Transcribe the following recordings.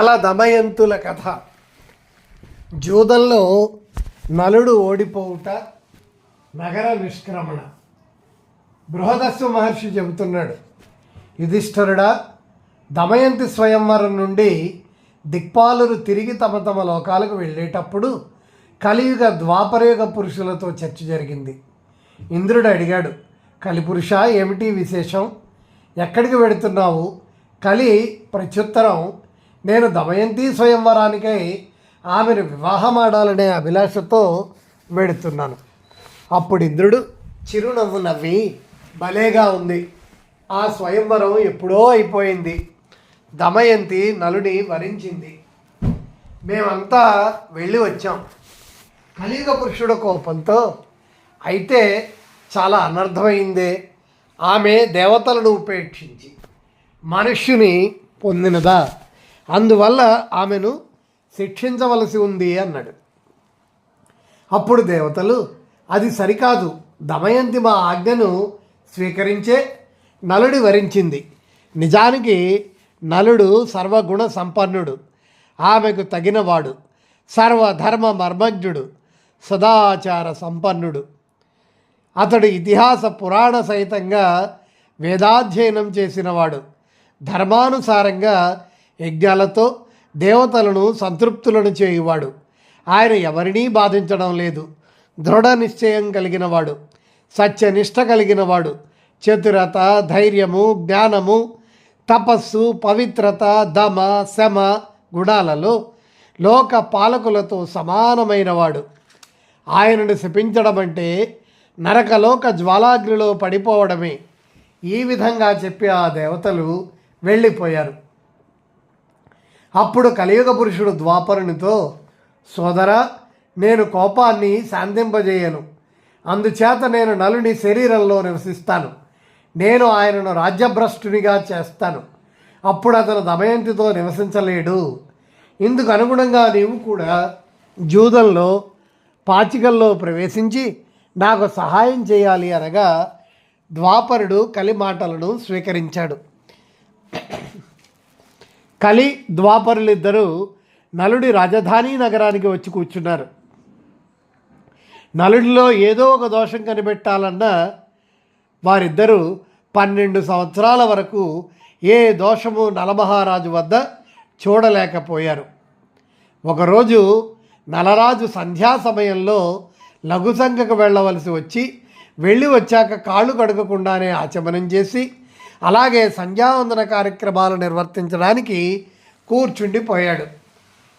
చాలా దమయంతుల కథ. జూదంలో నలుడు ఓడిపోవుట నగర నిష్క్రమణ. బృహదస్సు మహర్షి చెబుతున్నాడు యుధిష్ఠరుడా దమయంతి స్వయంవరం నుండి దిక్పాలురు తిరిగి తమ తమ లోకాలకు వెళ్ళేటప్పుడు కలియుగ ద్వాపరయుగ పురుషులతో చర్చ జరిగింది. ఇంద్రుడు అడిగాడు కలిపురుష ఏమిటి విశేషం? ఎక్కడికి వెడుతున్నావు? కలి ప్రత్యుత్తరం నేను దమయంతి స్వయంవరానికై ఆమెను వివాహమాడాలనే అభిలాషతో వెడుతున్నాను. అప్పుడు ఇంద్రుడు చిరునవ్వు నవ్వి భలేగా ఉంది. ఆ స్వయంవరం ఎప్పుడో అయిపోయింది. దమయంతి నలుని వరించింది. మేమంతా వెళ్ళి వచ్చాం. కలియుగ పురుషుడు కోపంతో అయితే చాలా అనర్థమైందే. ఆమె దేవతలను ఉపేక్షించి మనుష్యుని పొందినదా? అందువల్ల ఆమెను శిక్షించవలసి ఉంది అన్నాడు. అప్పుడు దేవతలు అది సరికాదు దమయంతి మా ఆజ్ఞను స్వీకరించే నలుడి వరించింది. నిజానికి నలుడు సర్వగుణ సంపన్నుడు ఆమెకు తగినవాడు సర్వధర్మ మర్మజ్ఞుడు సదాచార సంపన్నుడు. అతడు ఇతిహాస పురాణ సహితంగా వేదాధ్యయనం చేసినవాడు. ధర్మానుసారంగా యజ్ఞాలతో దేవతలను సంతృప్తులను చేయువాడు. ఆయన ఎవరినీ బాధించడం లేదు. దృఢ నిశ్చయం కలిగినవాడు. సత్యనిష్ట కలిగినవాడు. చతురత ధైర్యము జ్ఞానము తపస్సు పవిత్రత దమ శమ గుణాలలో లోక పాలకులతో సమానమైనవాడు. ఆయనను శపించడం అంటే నరకలోక జ్వాలాగ్నిలో పడిపోవడమే. ఈ విధంగా చెప్పి ఆ దేవతలు వెళ్ళిపోయారు. అప్పుడు కలియుగ పురుషుడు ద్వాపరునితో సోదర నేను కోపాన్ని శాంతింపజేయను. అందుచేత నేను నలుని శరీరంలో నివసిస్తాను. నేను ఆయనను రాజ్యభ్రష్టునిగా చేస్తాను. అప్పుడు అతను దమయంతితో నివసించలేడు. ఇందుకు అనుగుణంగా నీవు కూడా జూదంలో పాచికల్లో ప్రవేశించి నాకు సహాయం చేయాలి అనగా ద్వాపరుడు కలి మాటలను స్వీకరించాడు. కలి ద్వాపరులిద్దరూ నలుడి రాజధాని నగరానికి వచ్చి కూర్చున్నారు. నలుడిలో ఏదో ఒక దోషం కనిపెట్టాలన్న వారిద్దరూ పన్నెండు సంవత్సరాల వరకు ఏ దోషము నలమహారాజు వద్ద చూడలేకపోయారు. ఒకరోజు నలరాజు సంధ్యా సమయంలో లఘుసంఖకు వెళ్ళవలసి వచ్చి వెళ్ళి వచ్చాక కాళ్ళు కడగకుండానే ఆచమనం చేసి అలాగే సంధ్యావందన కార్యక్రమాలు నిర్వర్తించడానికి కూర్చుండిపోయాడు.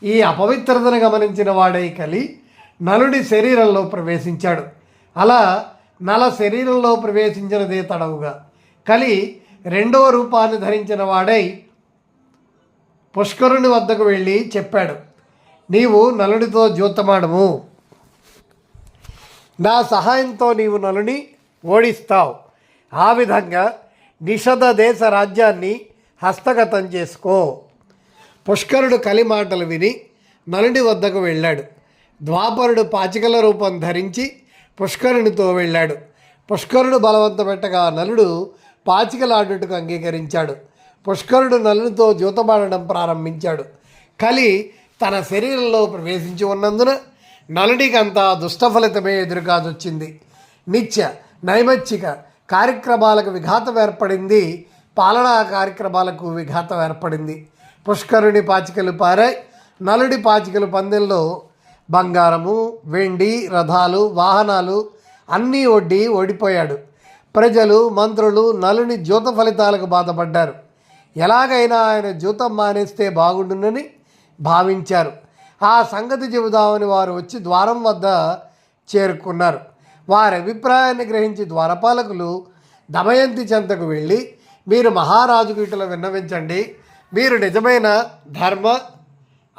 ఈ అపవిత్రతను గమనించిన వాడై కలి నలుడి శరీరంలో ప్రవేశించాడు. అలా నల శరీరంలో ప్రవేశించినదే తడవుగా. కలి రెండవ రూపాన్ని ధరించిన వాడై పుష్కరుని వద్దకు వెళ్ళి చెప్పాడు నీవు నలుడితో జ్యోతమాడము. నా సహాయంతో నీవు నలుని ఓడిస్తావు. ఆ విధంగా నిషధ దేశ రాజ్యాన్ని హస్తగతం చేసుకో. పుష్కరుడు కలి మాటలు విని నలుడి వద్దకు వెళ్ళాడు. ద్వాపరుడు పాచికల రూపం ధరించి పుష్కరునితో వెళ్ళాడు. పుష్కరుడు బలవంత పెట్టగా నలుడు పాచికలాడుటకు అంగీకరించాడు. పుష్కరుడు నలునితో జూతమాడడం ప్రారంభించాడు. కలి తన శరీరంలో ప్రవేశించి ఉన్నందున నలుడికంతా దుష్టఫలితమే ఎదురుకాదొచ్చింది నిత్య నైమచ్చిక కార్యక్రమాలకు విఘాతం ఏర్పడింది. పాలనా కార్యక్రమాలకు విఘాతం ఏర్పడింది. పుష్కరుని పాచికలు పారాయి. నలుడి పాచికలు పందెల్లో బంగారము వెండి రథాలు వాహనాలు అన్నీ ఒడ్డి ఓడిపోయాడు. ప్రజలు మంత్రులు నలుని జ్యూత ఫలితాలకు బాధపడ్డారు. ఎలాగైనా ఆయన జూతం మానేస్తే బాగుండునని భావించారు. ఆ సంగతి చెబుదామని వారు వచ్చి ద్వారం వద్ద చేరుకున్నారు. వారి అభిప్రాయాన్ని గ్రహించి ద్వారపాలకులు దమయంతి చెంతకు వెళ్ళి మీరు మహారాజుకు ఇటులో విన్నవించండి. మీరు నిజమైన ధర్మ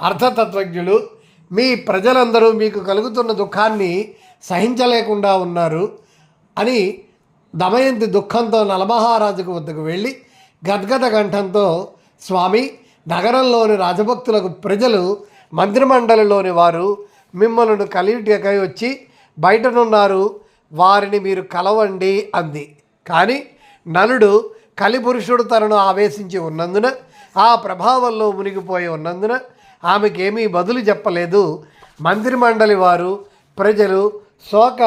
అర్థతత్వజ్ఞులు. మీ ప్రజలందరూ మీకు కలుగుతున్న దుఃఖాన్ని సహించలేకుండా ఉన్నారు అని దమయంతి దుఃఖంతో నలమహారాజుకు వద్దకు వెళ్ళి గద్గద కంఠంతో స్వామి నగరంలోని రాజభక్తులకు ప్రజలు మంత్రిమండలిలోని వారు మిమ్మల్ని కలిటికై వచ్చి బయటనున్నారు వారిని మీరు కలవండి అంది. కానీ నలుడు కలిపురుషుడు తనను ఆవేశించి ఉన్నందున ఆ ప్రభావంలో మునిగిపోయి ఉన్నందున ఆమెకేమీ బదులు చెప్పలేదు. మంత్రిమండలి వారు ప్రజలు శోక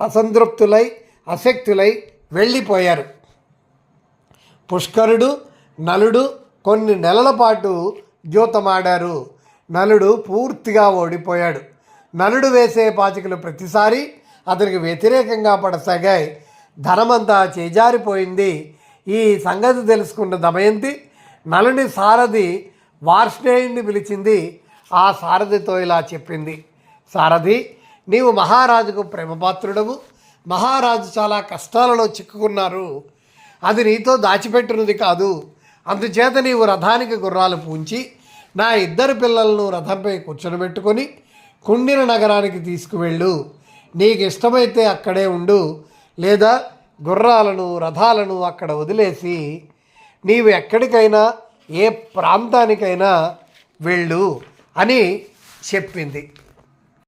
అసంతృప్తులై అశక్తులై వెళ్ళిపోయారు. పుష్కరుడు నలుడు కొన్ని నెలల పాటు జూతమాడారు నలుడు పూర్తిగా ఓడిపోయాడు. నలుడు వేసే పాచికలు ప్రతిసారి అతనికి వ్యతిరేకంగా పడసాగాయి. ధనమంతా చేజారిపోయింది. ఈ సంగతి తెలుసుకున్న దమయంతి నలుని సారథి వార్ష్ణేయుణ్ణి పిలిచింది. ఆ సారథితో ఇలా చెప్పింది. సారథి నీవు మహారాజుకు ప్రేమపాత్రుడవు. మహారాజు చాలా కష్టాలలో చిక్కుకున్నారు. అది నీతో దాచిపెట్టినది కాదు. అందుచేత నీవు రథానికి గుర్రాలు పూంచి నా ఇద్దరు పిల్లలను రథంపై కూర్చొనిబెట్టుకొని కుండిన నగరానికి తీసుకువెళ్ళు. నీకు ఇష్టమైతే అక్కడే ఉండు. లేదా గుర్రాలను రథాలను అక్కడ వదిలేసి నీవు ఎక్కడికైనా ఏ ప్రాంతానికైనా వెళ్ళు అని చెప్పింది.